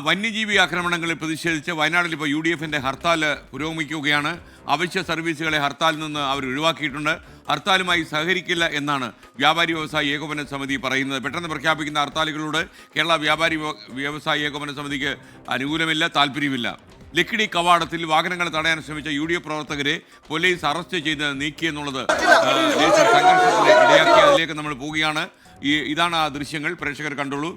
വന്യജീവി ആക്രമണങ്ങളിൽ പ്രതിഷേധിച്ച് വയനാട്ടിൽ ഇപ്പോൾ യു ഡി എഫിന്റെ ഹർത്താൽ പുരോഗമിക്കുകയാണ്. അവശ്യ സർവീസുകളെ ഹർത്താലിൽ നിന്ന് അവർ ഒഴിവാക്കിയിട്ടുണ്ട്. ഹർത്താലുമായി സഹകരിക്കില്ല എന്നാണ് വ്യാപാരി വ്യവസായ ഏകോപന സമിതി പറയുന്നത്. പെട്ടെന്ന് പ്രഖ്യാപിക്കുന്ന ഹർത്താലുകളോട് കേരള വ്യാപാരി വ്യവസായ ഏകോപന സമിതിക്ക് അനുകൂലമില്ല താല്പര്യമില്ല ലക്കിടി കവാടത്തിൽ വാഹനങ്ങൾ തടയാൻ ശ്രമിച്ച യു ഡി എഫ് പ്രവർത്തകരെ പോലീസ് അറസ്റ്റ് ചെയ്ത് നീക്കിയെന്നുള്ളത് സംഘർഷത്തിന് ഇടയാക്കി അതിലേക്ക് നമ്മൾ പോവുകയാണ്. ഈ ഇതാണ് ആ ദൃശ്യങ്ങൾ. പ്രേക്ഷകർ കണ്ടോളൂ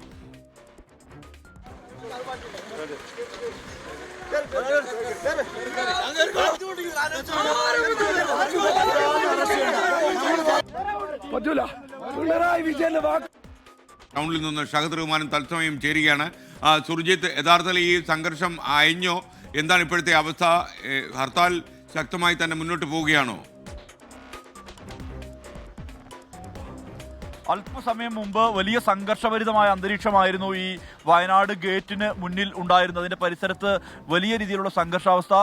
പറ്റൂല. പിണറായി വിജയന്റെ വാക്ക് ടൗണിൽ നിന്ന് ഷഹദ് റഹ്മാനും തത്സമയം ചേരുകയാണ്. സുർജിത്ത് യഥാർത്ഥത്തിൽ ഈ സംഘർഷം അയഞ്ഞോ? എന്താണ് ഇപ്പോഴത്തെ അവസ്ഥ? ഹർത്താൽ ശക്തമായി തന്നെ മുന്നോട്ട് പോവുകയാണോ? അല്പസമയം മുമ്പ് വലിയ സംഘർഷഭരിതമായ അന്തരീക്ഷമായിരുന്നു ഈ വയനാട് ഗേറ്റിന് മുന്നിൽ ഉണ്ടായിരുന്നു അതിന്റെ പരിസരത്ത് വലിയ രീതിയിലുള്ള സംഘർഷാവസ്ഥ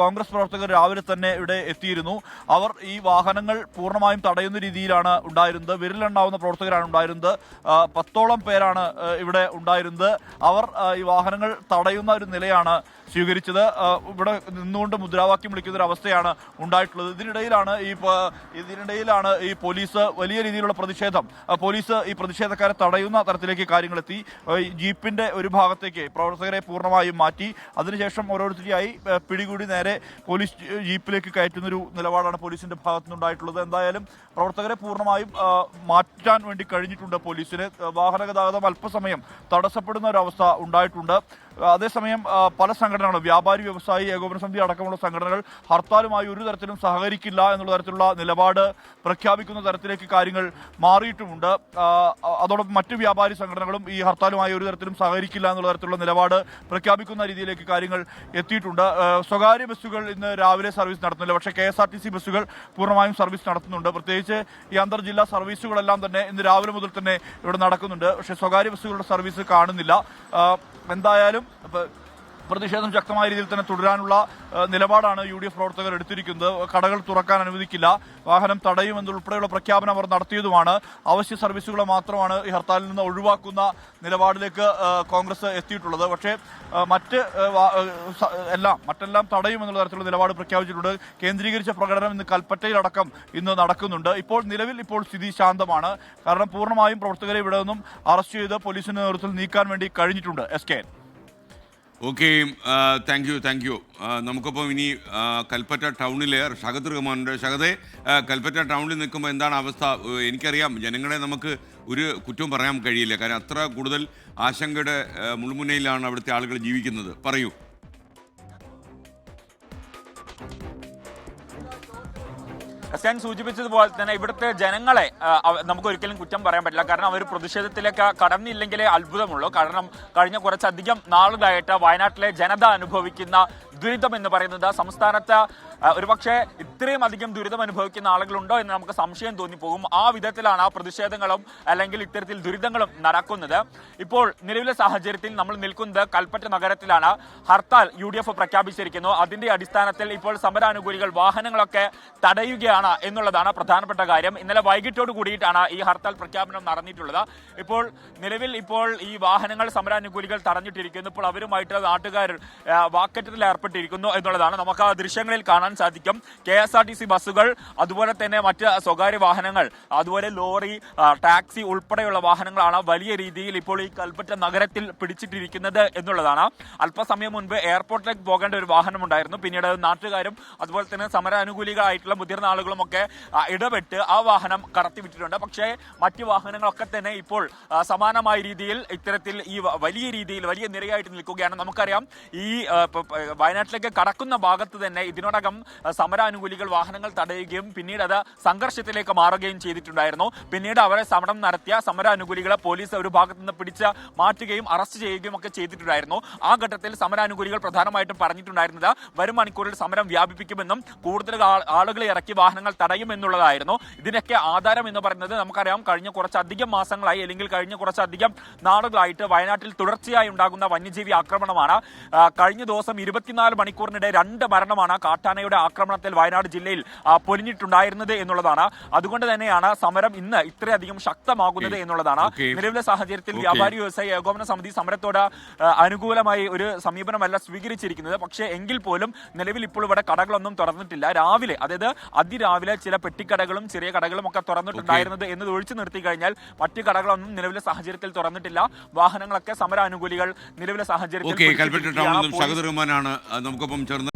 കോൺഗ്രസ് പ്രവർത്തകർ രാവിലെ തന്നെ ഇവിടെ എത്തിയിരുന്നു. അവർ ഈ വാഹനങ്ങൾ പൂർണമായും തടയുന്ന രീതിയിലാണ് ഉണ്ടായിരുന്നത്. വിരലുണ്ടാവുന്ന പ്രവർത്തകരാണ് ഉണ്ടായിരുന്നത്. പത്തോളം പേരാണ് ഇവിടെ ഉണ്ടായിരുന്നത്. അവർ ഈ വാഹനങ്ങൾ തടയുന്ന ഒരു നിലയാണ് സ്വീകരിച്ചത്. ഇവിടെ നിന്നുകൊണ്ട് മുദ്രാവാക്യം വിളിക്കുന്ന ഒരു അവസ്ഥയാണ് ഉണ്ടായിട്ടുള്ളത്. ഇതിനിടയിലാണ് ഈ ഇതിനിടയിലാണ് ഈ പോലീസ് വലിയ രീതിയിലുള്ള പ്രതിഷേധം. പോലീസ് ഈ പ്രതിഷേധക്കാരെ തടയുന്ന തരത്തിലേക്ക് കാര്യങ്ങൾ എത്തി ആ, ഒരു ഭാഗത്തേക്ക് പ്രവർത്തകരെ പൂർണമായും മാറ്റി. അതിനുശേഷം ഓരോരുത്തരെയായി പിടികൂടി നേരെ പോലീസ് ജീപ്പിലേക്ക് കയറ്റുന്ന ഒരു നിലപാടാണ് പോലീസിന്റെ ഭാഗത്തു നിന്നുണ്ടായിട്ടുള്ളത് എന്തായാലും പ്രവർത്തകരെ പൂർണമായും മാറ്റാൻ വേണ്ടി കഴിഞ്ഞിട്ടുണ്ട് പോലീസിന്. വാഹന ഗതാഗതം അല്പസമയം തടസ്സപ്പെടുന്ന ഒരു അവസ്ഥ ഉണ്ടായിട്ടുണ്ട്. അതേസമയം പല സംഘടനകളും വ്യാപാരി വ്യവസായി ഏകോപന സമിതി അടക്കമുള്ള സംഘടനകൾ ഹർത്താലുമായി ഒരു തരത്തിലും സഹകരിക്കില്ല എന്നുള്ള തരത്തിലുള്ള നിലപാട് പ്രഖ്യാപിക്കുന്ന തരത്തിലേക്ക് കാര്യങ്ങൾ മാറിയിട്ടുമുണ്ട്. അതോടൊപ്പം മറ്റു വ്യാപാരി സംഘടനകളും ഈ ഹർത്താലുമായി ഒരു തരത്തിലും സഹകരിക്കില്ല എന്നുള്ള തരത്തിലുള്ള നിലപാട് പ്രഖ്യാപിക്കുന്ന രീതിയിലേക്ക് കാര്യങ്ങൾ എത്തിയിട്ടുണ്ട്. സ്വകാര്യ ബസ്സുകൾ ഇന്ന് രാവിലെ സർവീസ് നടത്തുന്നില്ല. പക്ഷേ K S R T C ബസ്സുകൾ പൂർണമായും സർവീസ് നടത്തുന്നുണ്ട്. പ്രത്യേകിച്ച് ഈ അന്തർ അന്തർജില്ലാ സർവീസുകളെല്ലാം തന്നെ ഇന്ന് രാവിലെ മുതൽ തന്നെ ഇവിടെ നടക്കുന്നുണ്ട്. പക്ഷേ സ്വകാര്യ ബസ്സുകളുടെ സർവീസ് കാണുന്നില്ല. എന്തായാലും പ്രതിഷേധം ശക്തമായ രീതിയിൽ തന്നെ തുടരാനുള്ള നിലപാടാണ് യു ഡി എഫ് പ്രവർത്തകർ എടുത്തിരിക്കുന്നത്. കടകൾ തുറക്കാൻ അനുവദിക്കില്ല. വാഹനം തടയുമെന്നുൾപ്പെടെയുള്ള പ്രഖ്യാപനം അവർ നടത്തിയതുമാണ്. അവശ്യ സർവീസുകളെ മാത്രമാണ് ഈ ഹർത്താലിൽ നിന്ന് ഒഴിവാക്കുന്ന നിലപാടിലേക്ക് കോൺഗ്രസ് എത്തിയിട്ടുള്ളത്. പക്ഷേ മറ്റ് എല്ലാം മറ്റെല്ലാം തടയുമെന്നുള്ള തരത്തിലുള്ള നിലപാട് പ്രഖ്യാപിച്ചിട്ടുണ്ട്. കേന്ദ്രീകരിച്ച പ്രകടനം ഇന്ന് കൽപ്പറ്റയിലടക്കം ഇന്ന് നടക്കുന്നുണ്ട്. ഇപ്പോൾ നിലവിൽ ഇപ്പോൾ സ്ഥിതി ശാന്തമാണ്. കാരണം പൂർണമായും പ്രവർത്തകരെ ഇവിടെ നിന്നും അറസ്റ്റ് ചെയ്ത് പോലീസിന്റെ നേതൃത്വത്തിൽ നീക്കാൻ വേണ്ടി കഴിഞ്ഞിട്ടുണ്ട്. S K okay thank you thank you നമുക്കിപ്പം ഇനി ആ, കൽപ്പറ്റ ടൗണിലെ ഷഹദ് റഹ്മാനുണ്ട് ഷഹദെ കൽപ്പറ്റ ടൗണിൽ നിൽക്കുമ്പോൾ എന്താണ് അവസ്ഥ? എനിക്കറിയാം ജനങ്ങളെ നമുക്ക് ഒരു കുറ്റവും പറയാൻ കഴിയില്ല. കാരണം അത്ര കൂടുതൽ ആശങ്കയുടെ ആ, മുൾമുനയിലാണ് അവിടുത്തെ ആളുകൾ ജീവിക്കുന്നത്. പറയൂ. ഞാൻ സൂചിപ്പിച്ചതുപോലെ തന്നെ ഇവിടുത്തെ ജനങ്ങളെ നമുക്ക് ഒരിക്കലും കുറ്റം പറയാൻ പറ്റില്ല. കാരണം അവർ പ്രതിഷേധത്തിലേക്ക് കടന്നില്ലെങ്കിലേ അത്ഭുതമുള്ളൂ. കാരണം കഴിഞ്ഞ കുറച്ചധികം നാളുകളായിട്ട് വയനാട്ടിലെ ജനത അനുഭവിക്കുന്ന ദുരിതം എന്ന് പറയുന്നത് സംസ്ഥാനത്ത് ആ, ഒരുപക്ഷെ ഇത്രയും അധികം ദുരിതം അനുഭവിക്കുന്ന ആളുകളുണ്ടോ എന്ന് നമുക്ക് സംശയം തോന്നിപ്പോകും. ആ വിധത്തിലാണ് ആ പ്രതിഷേധങ്ങളും അല്ലെങ്കിൽ ഇത്തരത്തിൽ ദുരിതങ്ങളും നടക്കുന്നത്. ഇപ്പോൾ നിലവിലെ സാഹചര്യത്തിൽ നമ്മൾ നിൽക്കുന്നത് കൽപ്പറ്റ നഗരത്തിലാണ്. ഹർത്താൽ യു ഡി എഫ് പ്രഖ്യാപിച്ചിരിക്കുന്നു. അതിന്റെ അടിസ്ഥാനത്തിൽ ഇപ്പോൾ സമരാനുകൂലികൾ വാഹനങ്ങളൊക്കെ തടയുകയാണ് എന്നുള്ളതാണ് പ്രധാനപ്പെട്ട കാര്യം. ഇന്നലെ വൈകിട്ടോട് കൂടിയിട്ടാണ് ഈ ഹർത്താൽ പ്രഖ്യാപനം നടന്നിട്ടുള്ളത്. ഇപ്പോൾ നിലവിൽ ഇപ്പോൾ ഈ വാഹനങ്ങൾ സമരാനുകൂലികൾ തടഞ്ഞിട്ടിരിക്കുന്നു. ഇപ്പോൾ അവരുമായിട്ട് നാട്ടുകാർ വാക്കറ്റത്തിൽ ഏർപ്പെട്ടിരിക്കുന്നു എന്നുള്ളതാണ്. നമുക്ക് ആ ദൃശ്യങ്ങളിൽ കാണാൻ സാധിക്കും. K S R T C ബസ്സുകൾ അതുപോലെ തന്നെ മറ്റ് സ്വകാര്യ വാഹനങ്ങൾ അതുപോലെ ലോറി ടാക്സി ഉൾപ്പെടെയുള്ള വാഹനങ്ങളാണ് വലിയ രീതിയിൽ ഇപ്പോൾ ഈ കൽപ്പറ്റ നഗരത്തിൽ പിടിച്ചിട്ടിരിക്കുന്നത് എന്നുള്ളതാണ്. അല്പസമയം മുൻപ് എയർപോർട്ടിലേക്ക് പോകേണ്ട ഒരു വാഹനം ഉണ്ടായിരുന്നു. പിന്നീട് നാട്ടുകാരും അതുപോലെ തന്നെ സമരാനുകൂലികളായിട്ടുള്ള മുതിർന്ന ആളുകളും ഒക്കെ ഇടപെട്ട് ആ വാഹനം കടത്തിവിട്ടിട്ടുണ്ട്. പക്ഷേ മറ്റ് വാഹനങ്ങളൊക്കെ തന്നെ ഇപ്പോൾ സമാനമായ രീതിയിൽ ഇത്തരത്തിൽ ഈ വലിയ രീതിയിൽ വലിയ നിരയായിട്ട് നിൽക്കുകയാണ്. നമുക്കറിയാം ഈ വയനാട്ടിലേക്ക് കടക്കുന്ന ഭാഗത്ത് തന്നെ ഇതിനോടകം സമരാനുകൂലികൾ വാഹനങ്ങൾ തടയുകയും പിന്നീട് അത് സംഘർഷത്തിലേക്ക് മാറുകയും ചെയ്തിട്ടുണ്ടായിരുന്നു. പിന്നീട് അവരെ സമരം നടത്തിയ സമരാനുകൂലികളെ പോലീസ് ഒരു ഭാഗത്ത് നിന്ന് പിടിച്ച് മാറ്റുകയും അറസ്റ്റ് ചെയ്യുകയും ഒക്കെ ചെയ്തിട്ടുണ്ടായിരുന്നു. ആ ഘട്ടത്തിൽ സമരാനുകൂലികൾ പ്രധാനമായിട്ടും പറഞ്ഞിട്ടുണ്ടായിരുന്നത് വരും മണിക്കൂറിൽ സമരം വ്യാപിപ്പിക്കുമെന്നും കൂടുതൽ ആളുകളെ ഇറക്കി വാഹനങ്ങൾ തടയുമെന്നുള്ളതായിരുന്നു. ഇതിനൊക്കെ ആധാരം എന്ന് പറയുന്നത് നമുക്കറിയാം കഴിഞ്ഞ കുറച്ചധികം മാസങ്ങളായി അല്ലെങ്കിൽ കഴിഞ്ഞ കുറച്ചധികം നാളുകളായിട്ട് വയനാട്ടിൽ തുടർച്ചയായി ഉണ്ടാകുന്ന വന്യജീവി ആക്രമണമാണ്. കഴിഞ്ഞ ദിവസം ഇരുപത്തിനാല് മണിക്കൂറിനിടെ രണ്ട് മരണമാണ് കാട്ടാനയുടെ ആക്രമണത്തിൽ വയനാട് ജില്ലയിൽ പൊലിഞ്ഞിട്ടുണ്ടായിരുന്നത് എന്നുള്ളതാണ്. അതുകൊണ്ട് തന്നെയാണ് സമരം ഇന്ന് ഇത്രയധികം ശക്തമാകുന്നത് എന്നുള്ളതാണ്. നിലവിലെ സാഹചര്യത്തിൽ വ്യാപാരി വ്യവസായി ഏകോപന സമിതി സമരത്തോട് അനുകൂലമായി ഒരു സമീപനമല്ല സ്വീകരിച്ചിരിക്കുന്നത്. പക്ഷേ എങ്കിൽ പോലും നിലവിൽ ഇപ്പോൾ ഇവിടെ കടകളൊന്നും തുറന്നിട്ടില്ല. രാവിലെ അതായത് അതിരാവിലെ ചില പെട്ടിക്കടകളും ചെറിയ കടകളും ഒക്കെ തുറന്നിട്ടുണ്ടായിരുന്നത് എന്നത് ഒഴിച്ചു നിർത്തി കഴിഞ്ഞാൽ മറ്റു കടകളൊന്നും നിലവിലെ സാഹചര്യത്തിൽ തുറന്നിട്ടില്ല. വാഹനങ്ങളൊക്കെ സമരാനുകൂലികൾ നിലവിലെ സാഹചര്യത്തിൽ നമുക്കൊപ്പം ചേർന്ന്